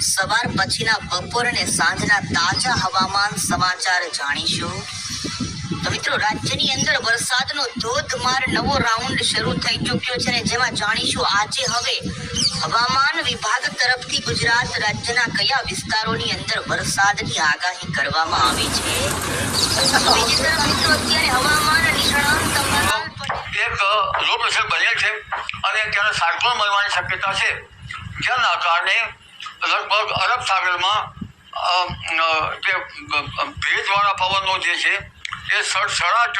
સવાર પછીના બપોર અને સાંજના તાજા હવામાન સમાચાર જાણીશું. તો મિત્રો, રાજ્યની અંદર વરસાદનો ધોધમાર નવો રાઉન્ડ શરૂ થઈ ચૂક્યો છે અને જેમાં જાણીશું આજે હવે હવામાન વિભાગ તરફથી ગુજરાત રાજ્યના કયા વિસ્તારોની અંદર વરસાદની આગાહી કરવામાં આવી છે. બીજી તરફ મિત્રો, અત્યારે હવામાન નિષ્ણાંત એક લો પ્રેશર બનેલ છે અને ત્યારે સાયક્લોન બનવાની શક્યતા છે. જેના કારણે લગભગ અરબ સાગરમાં જે ભેજવાળા પવનો જે છે, એ સડસડાટ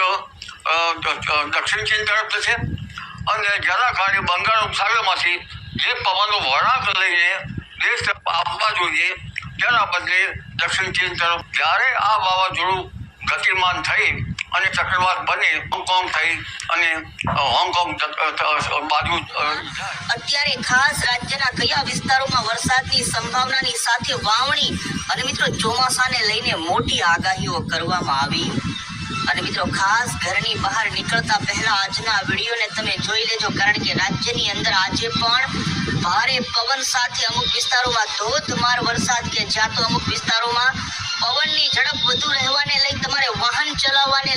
દક્ષિણ ચીન તરફ છે અને જેના કારણે બંગાળ ઉપસાગરમાંથી જે પવનો વળાંક લઈને દેશ તરફ આવવા જોઈએ, તેના બદલે દક્ષિણ ચીન તરફ જ્યારે આ વાવાઝોડું ગતિમાન થઈ અને ચક્રવાત બને, હોંગકોંગ થઈ અને હોંગકોંગ બાજુ. અત્યારે ખાસ રાજ્યના કયા વિસ્તારોમાં વરસાદની સંભાવનાની સાથે વાવણી અને મિત્રો ચોમાસાને લઈને મોટી આગાહીઓ કરવામાં આવી. અને મિત્રો ખાસ ઘરની બહાર નીકળતા પહેલા આજના વિડીયોને તમે જોઈ લેજો, કારણ કે રાજ્યની અંદર આજે પણ ભારે પવન સાથે અમુક વિસ્તારોમાં ધોધમાર વરસાદ કે જ્યાં તો અમુક વિસ્તારોમાં પવનની ઝડપ વધુ રહેવાને લઈ તમારે વાહન ચલાવવાને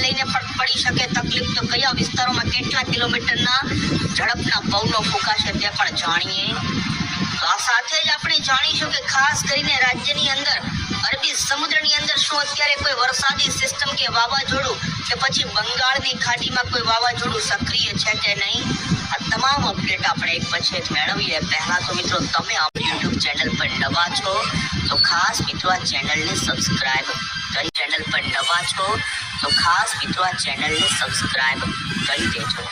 પડી શકે તકલીફ તો કયા વિસ્તારોમાં કેટલા કિલોમીટરના ઝડપના પવનો ફૂંકાશે તે પણ જાણીએ. આ સાથે જ આપણે જાણીશું કે ખાસ કરીને રાજ્યની અંદર, અરબી સમુદ્રની અંદર શું અત્યારે કોઈ વરસાદી સિસ્ટમ કે વાવાઝોડું કે પછી બંગાળની ખાડીમાં કોઈ વાવાઝોડું સક્રિય છે કે નહીં? આ તમામ અપડેટ આપણે એક પછી એક મેળવીએ. પહેલાં તો મિત્રો, તમે આપણી યુટ્યુબ ચેનલ પર નવા છો, તો ખાસ મિત્રો આ ચેનલને સબસ્ક્રાઇબ કરી ચેનલ પર નવા છો, તો ખાસ મિત્રો આ ચેનલને સબસ્ક્રાઇબ કરી દેજો.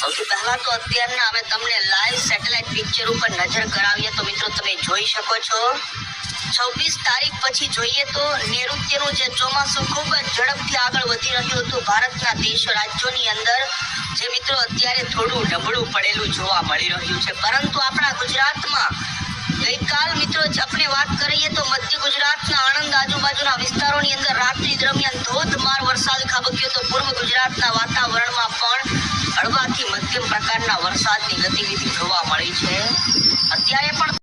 સૌથી પહેલાં તો અત્યારના અમે તમને લાઈવ પિક્ચર ઉપર નજર કરાવીએ તો મિત્રો તમે જોઈ શકો છો. છવ્વીસ તારીખ પછી જોઈએ તો નૈઋત્યનું જે ચોમાસું ખૂબ જ ઝડપથી આગળ વધી રહ્યું હતું ભારતના દેશ રાજ્યોની અંદર, જે મિત્રો અત્યારે થોડું નબળું પડેલું જોવા મળી રહ્યું છે. પરંતુ આપણા ગુજરાતમાં ગઈકાલ મિત્રો આપણે વાત કરીએ તો મધ્ય ગુજરાતના આણંદ આજુબાજુના વિસ્તારોની અંદર રાત્રિ દરમિયાન ધોધમાર વરસાદ ખાબક્યો તો પૂર્વ ગુજરાતના વાતાવરણમાં પણ હળવાથી મધ્યમ પ્રકારના વરસાદની